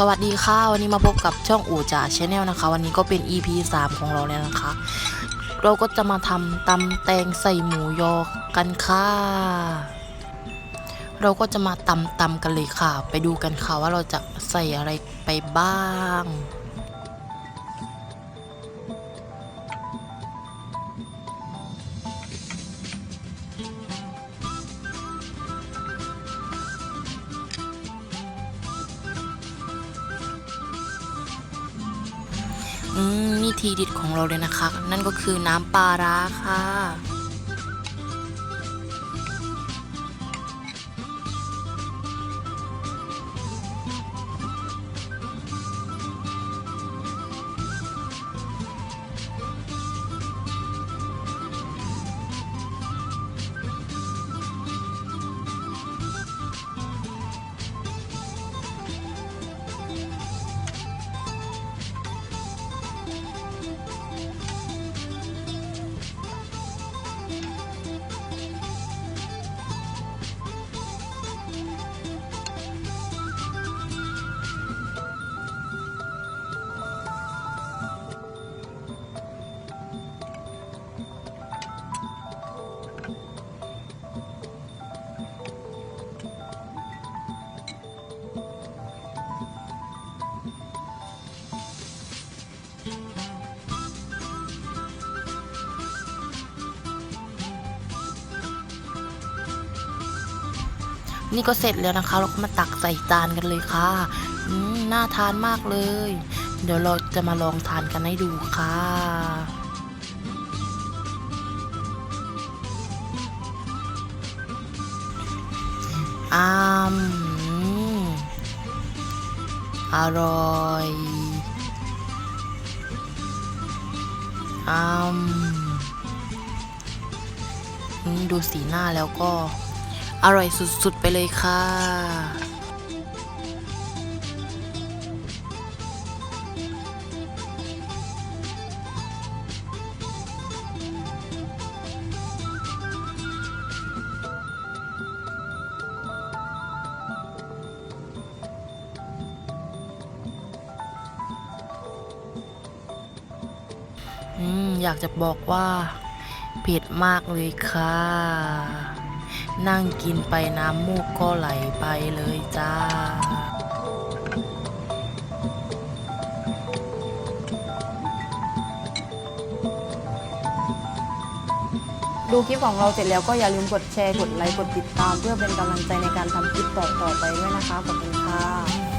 สวัสดีค่ะ วันนี้มาพบกับช่องอู่จ่าชาแนลนะคะ วันนี้ก็เป็น EP 3 ของเราแล้วนะคะ เราก็จะมาทำตำแตงใส่หมูยอกันค่ะ เราก็จะมาตำตำกันเลยค่ะ ไปดูกันค่ะว่าเราจะใส่อะไรไปบ้าง อืมนี่ทีเดิดของเราเลยนะคะ นั่นก็คือน้ำปลาร้าค่ะ นี่ก็เสร็จแล้วนะคะ เราก็มาตักใส่จานกันเลยค่ะอืน่าทานมากเลย เดี๋ยวเราจะมาลองทานกันให้ดูค่ะอามอร่อยอามอืมดูสีหน้าแล้วก็ อร่อยสุดๆ ไปเลยค่ะอยากจะบอกว่าเผ็ดมากเลยค่ะ นั่งกินไปน้ำมูกก็ไหลไปเลยจ้า ดูคลิปของเราเสร็จแล้วก็อย่าลืมกดแชร์ กดไลค์ กดติดตาม เพื่อเป็นกำลังใจในการทำคลิปต่อๆไปด้วยนะคะ ขอบคุณค่ะ